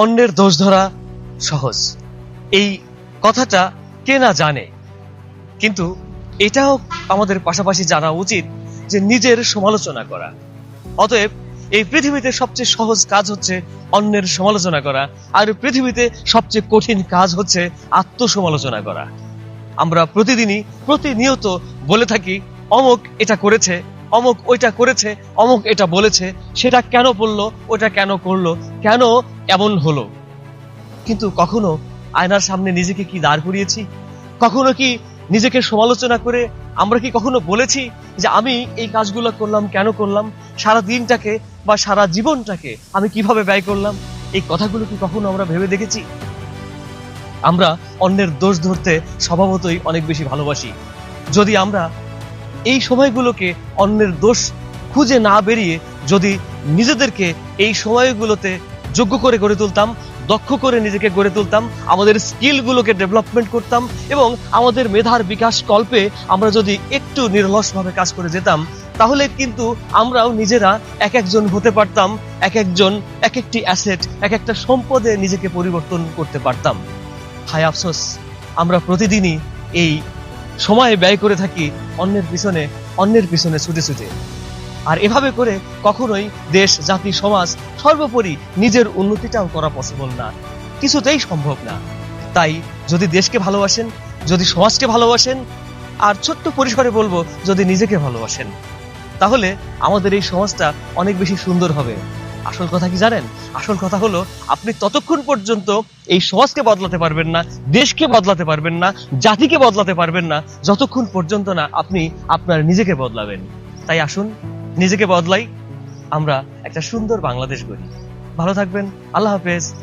অন্যের দোষ ধরা সহজ। এই কথাটা কে না জানে? কিন্তু এটাও আমাদের পাশাপাশি জানা উচিত যে নিজের সমালোচনা করা। অতএব এই পৃথিবীতে সবচেয়ে সহজ কাজ হচ্ছে অন্যের সমালোচনা করা, আর পৃথিবীতে সবচেয়ে কঠিন কাজ হচ্ছে আত্মসমালোচনা করা। আমরা প্রতিদিনই, প্রতিনিয়ত বলে থাকি, অমক এটা করেছে অমক ওইটা করেছে, অমুক এটা বলেছে, সেটা কেন বলল, ওটা কেন করল, কেন এমন হলো? কিন্তু কখনো আয়নার সামনে নিজেকে কি দাঁড় করিয়েছি? কখনো কি নিজেকে সমালোচনা করে আমরা কি কখনো বলেছি যে আমি এই কাজগুলো করলাম, কেন করলাম? সারা দিনটাকে বা সারা জীবনটাকে আমি কীভাবে ব্যয় করলাম? এই কথাগুলো কি কখনো আমরা ভেবে দেখেছি? আমরা অন্যের দোষ ধরতে স্বভাবতই অনেক বেশি ভালোবাসি। যদি আমরা এই সময়গুলোকে অন্যের দোষ খুঁজে না বেরিয়ে যদি নিজেদেরকে এই সময়গুলোতে যোগ্য করে গড়ে তুলতাম, দক্ষ করে নিজেকে গড়ে তুলতাম, আমাদের স্কিলগুলোকে ডেভেলপমেন্ট করতাম এবং আমাদের মেধার বিকাশ কল্পে আমরা যদি একটু নির্লসভাবে কাজ করে যেতাম, তাহলে কিন্তু আমরাও নিজেরা এক একজন হতে পারতাম, এক একজন, এক একটি অ্যাসেট এক একটা সম্পদে নিজেকে পরিবর্তন করতে পারতাম। হায় আফসোস, আমরা প্রতিদিনই এই সময় ব্যয় করে থাকি অন্যের পিছনে অন্যের পিছনে ছুটে ছুটে। আর এভাবে করে কখনোই দেশ, জাতি, সমাজ সর্বোপরি নিজের উন্নতিটাও করা পসিবল না। কিছুতেই সম্ভব না। তাই যদি দেশকে ভালোবাসেন, যদি সমাজকে ভালোবাসেন, আর ছোট্ট পরিসরে বলব, যদি নিজেকে ভালোবাসেন, তাহলে আমাদের এই সমাজটা অনেক বেশি সুন্দর হবে। আসল কথা কি জানেন? আসল কথা হলো, আপনি ততক্ষণ পর্যন্ত এই সমাজকে বদলাতে পারবেন না, দেশকে বদলাতে পারবেন না, জাতিকে বদলাতে পারবেন না, যতক্ষণ পর্যন্ত না আপনি আপনার নিজেকে বদলাবেন। তাই আসুন, নিজেকে বদলাই, আমরা একটা সুন্দর বাংলাদেশ গড়ি। ভালো থাকবেন, আল্লাহ হাফেজ।